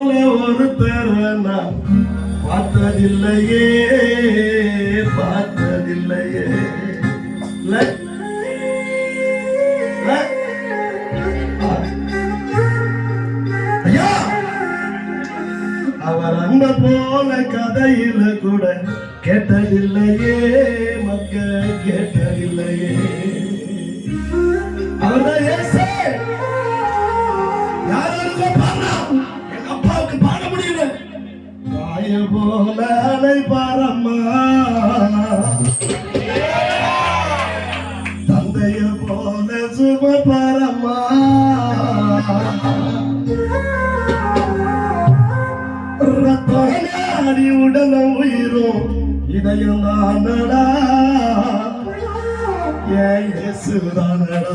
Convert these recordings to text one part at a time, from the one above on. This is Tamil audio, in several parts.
ஒருத்தர நான் பார்த்ததில்லையே பார்த்ததில்லையே. அவர் அந்த போல கதையில கூட கேட்டதில்லையே மக்கள். போல அழைப்பாரம்மா தந்தைய போல சுமப்பாரம்மா ரத்தாடி உடலும் உயிரும் இதயம் தானடா. ஏன் இயேசுதானடா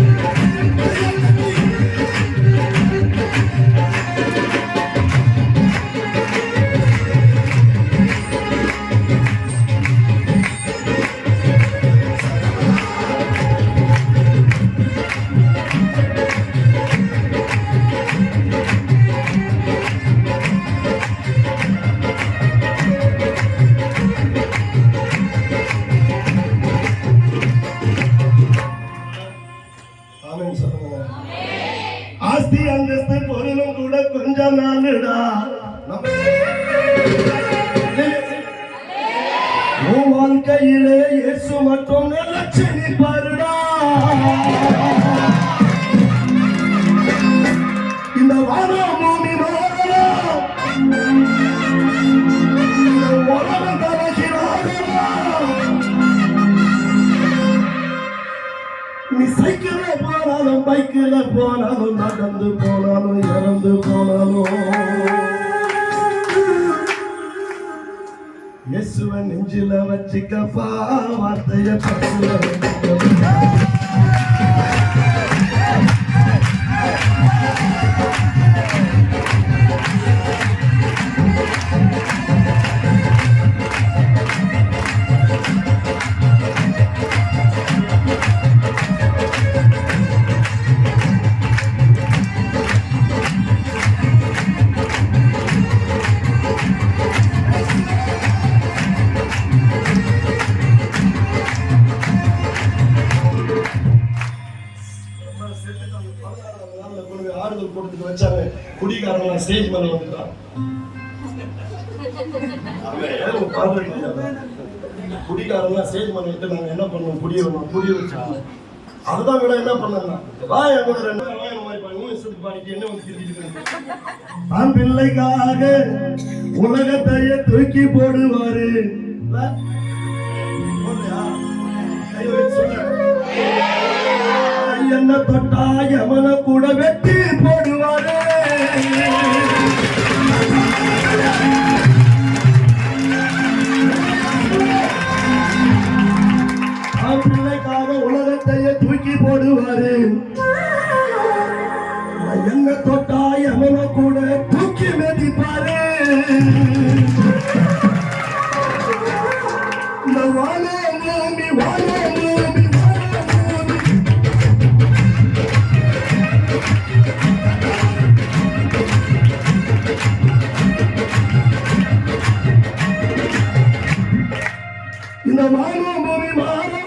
ஆஸ்தி அந்தஸ்து பொருளும் கூட கொஞ்சம் நாளுடா. உன் வாழ்க்கையிலே இயேசு மட்டும் லட்சணிப்பா போனாலும் நடந்து போனாலும் இறந்து போனாலும். இயேசுவ நெஞ்சில வச்சுக்கப்பா வார்த்தைய பசுல ஆறுதல் கூட்டத்துக்கு வச்சாங்க குடிகாரங்க ஸ்டேஜ் மேல வந்துட்டான். குடிகாரங்க ஸ்டேஜ் மேல விட்டு நாங்க என்ன பண்ணுவோம்? புடிய புடிய வச்சா. அதுதான் விட என்ன பண்ணா வா என் கூட ரெண்டு வந்து? ஆண் பிள்ளைக்காக உலகத்தையே தூக்கி போடுவாரு. சொல்லு. என்ன தொட்டா எவன கூட வெட்டி போடுவாரு. பிள்ளைக்காக உலகத்தையே தூக்கி போடுவாரு. என்ன தொட்டா எவன கூட தூக்கி மிதிப்பாரு. இந்த வாழ பூமி இந்த வானம் பூமி மாறலாம்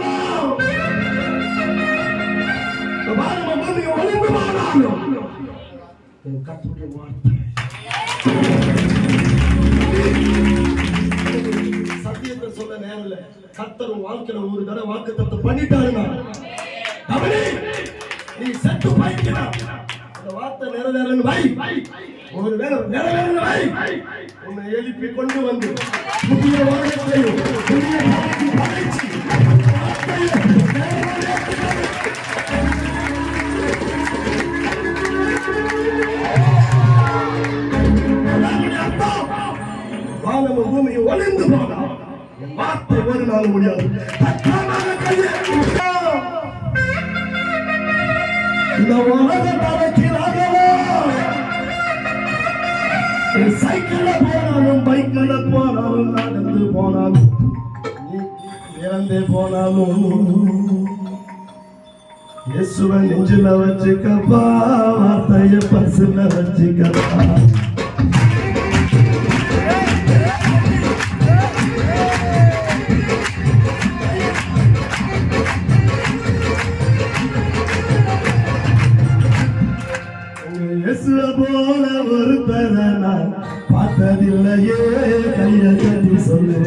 இந்த பூமி என் கத்துடைய வார்த்தை. சத்தியத்தை சொல்ல நேரம் இல்ல. கத்தர் வாழ்க்கையில ஒரு தடவை வாக்கு தத்து பண்ணிட்டாருன்னா? நீ செத்து பாய்க்கிறான் அந்த வார்த்தை நிறைவேறன்னு வை. ஒரு வேலை நிறைவேறன்னு வை. உன்னை எழுப்பி கொண்டு வந்து புதிய வாழ்க்கையும் வானமும் பூமியும் ஒளிந்து போனா. வார்த்தை ஒரு நாள் முடியாது. இந்த உலக தலைக்கீழாகவோ சைக்கிள்ல போனாலும் பைக்கில் போனாலும் நடந்து போனாலும் இறந்தே போனாலும் இயேசுவன் நெஞ்சில வச்சுக்கப்பா வார்த்தைய பசுல வச்சுக்கப்பா. ஒருத்தரை நான் பார்த்ததில்லையே கையை கட்டி சொல்லு